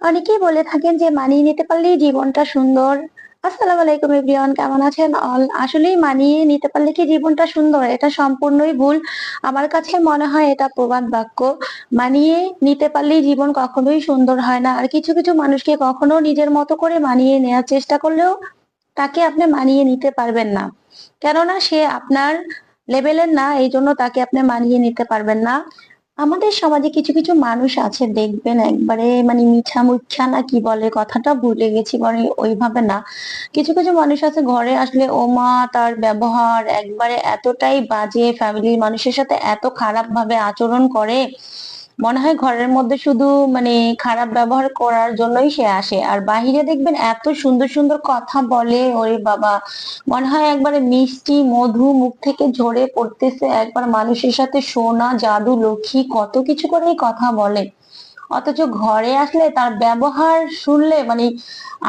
অনেকেই বলে থাকেন যে মানিয়ে নিতে পারলেই জীবনটা সুন্দর। আসসালামু আলাইকুম এভরিওয়ান, কেমন আছেন অল? আসলেই মানিয়ে নিতে পারলে কি জীবনটা সুন্দর? এটা সম্পূর্ণই ভুল। আমার কাছে মনে হয় এটা প্রবাদ বাক্য। মানিয়ে নিতে পারলেই জীবন কখনোই সুন্দর হয় না। আর কিছু কিছু মানুষকে কখনো নিজের মতো করে মানিয়ে নেওয়ার চেষ্টা করলেও তাকে আপনি মানিয়ে নিতে পারবেন না। কেননা সে আপনার লেভেলের না এই জন্য তাকে আপনি মানিয়ে নিতে পারবেন না। আমাদের সমাজে কিছু কিছু মানুষ আছে, দেখবেন একবারে মানে মিঠা মুখ্যা না কি বলে কথাটা ভুলে গেছি মানে ওইভাবে না। কিছু কিছু মানুষ আছে ঘরে আসলে ওমা তার ব্যবহার একবারে এতটাই বাজে ফ্যামিলির মানুষের সাথে এত খারাপ ভাবে আচরণ করে। মনে হয় ঘরের মধ্যে শুধু মানে খারাপ ব্যবহার করার জন্যই সে আসে। আর বাহিরে দেখবেন এত সুন্দর সুন্দর কথা বলে, ওরে বাবা। মনে হয় একবারে মিষ্টি, মধু মুখ থেকে ঝরে পড়তেছে একবার মানুষের সাথে সোনা, জাদু, লক্ষ্মী কত কিছু করেই কথা বলে। অথচ ঘরে আসলে তার ব্যবহার শুনলে মানে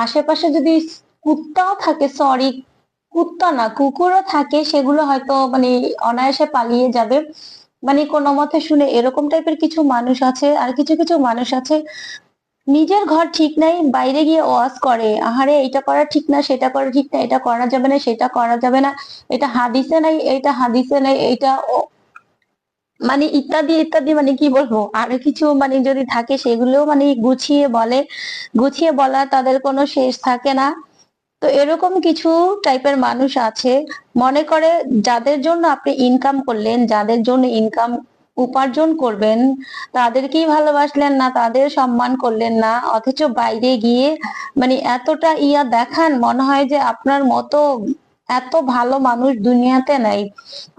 আশেপাশে যদি কুত্তাও থাকে সরি কুত্তা না, কুকুরও থাকে, সেগুলো হয়তো মানে অনায়াসে পালিয়ে যাবে। মানে কোনো মতে শুনে এরকম টাইপের কিছু মানুষ আছে, আর কিছু কিছু মানুষ আছে, নিজের ঘর ঠিক নাই, বাইরে গিয়ে ওয়াজ করে, আহারে এটা করা ঠিক না, সেটা করা ঠিক না, এটা করা যাবে না, সেটা করা যাবে না, এটা হাদিসে নাই, এটা হাদিসে নাই এটা মানে ইত্যাদি ইত্যাদি মানে কি বলব? আরও কিছু মানে যদি থাকে সেগুলোও মানে গুছিয়ে বলে, গুছিয়ে বলা তাদের কোনো শেষ থাকে না। তো এরকম কিছু টাইপের মানুষ আছে। মনে করে যাদের জন্য আপনি ইনকাম করলেন, যাদের জন্য ইনকাম উপার্জন করবেন, তাদেরকেই ভালোবাসলেন না, তাদের সম্মান করলেন না, অথচ বাইরে গিয়ে মানে এতটা ইয়া দেখান, মনে হয় যে আপনার মতো এত ভালো মানুষ দুনিয়াতে নাই।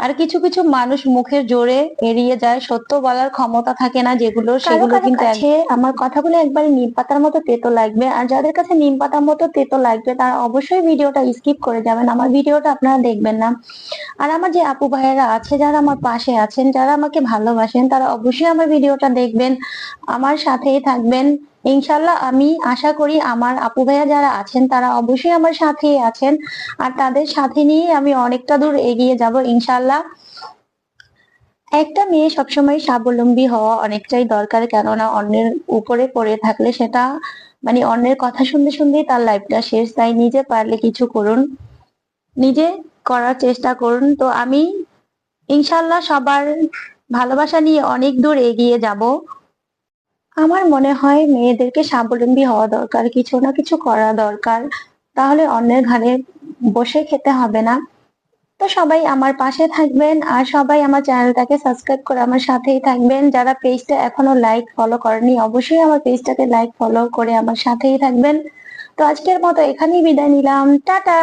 আর কিছু কিছু মানুষ মুখের জোরে এড়িয়ে যায় সত্য বলার ক্ষমতা থাকে না যেগুলো সেগুলো কিন্তু আমার কথাগুলো একবারে নিম পাতার মতো তেতো লাগবে। আর যাদের কাছে নিম পাতার মতো তেতো লাগবে তারা অবশ্যই ভিডিওটা স্কিপ করে যাবেন। আমার ভিডিওটা আপনারা দেখবেন না। আর আমার যে আপু ভাইয়েরা আছে যারা আমার পাশে আছেন যারা আমাকে ভালোবাসেন তারা অবশ্যই আমার ভিডিওটা দেখবেন। আমার সাথেই থাকবেন। ইনশাল্লাহ আমি আশা করি আমার আপু ভাইয়া যারা আছেন, তারা অবশ্যই আমার সাথেই আছেন। আর তাদের সাথে নিয়ে আমি অনেকটা দূর এগিয়ে যাব ইনশাল্লাহ। একটা মেয়ে সবসময় স্বাবলম্বী হওয়া অনেকটাই দরকার, কেননা অন্যের উপরে পড়ে থাকলে সেটা মানে অন্যের কথা শুনতে শুনতেই তার লাইফটা শেষ। তাই নিজে পারলে কিছু করুন, নিজে করার চেষ্টা করুন। তো আমি ইনশাল্লাহ সবার ভালোবাসা নিয়ে অনেক দূর এগিয়ে যাব। আমার মনে হয় মেয়েদেরকে স্বাবলম্বী হওয়া দরকার, কিছু না কিছু করা দরকার। তাহলে অন্যের ঘাড়ে বসে খেতে হবে না। তো সবাই আমার পাশে থাকবেন আর সবাই আমার চ্যানেলটাকে সাবস্ক্রাইব করে আমার সাথেই থাকবেন। যারা পেজটা এখনও লাইক ফলো করেনি অবশ্যই আমার পেজটাকে লাইক ফলো করে আমার সাথেই থাকবেন। তো আজকের মতো এখানেই বিদায় নিলাম। টাটা!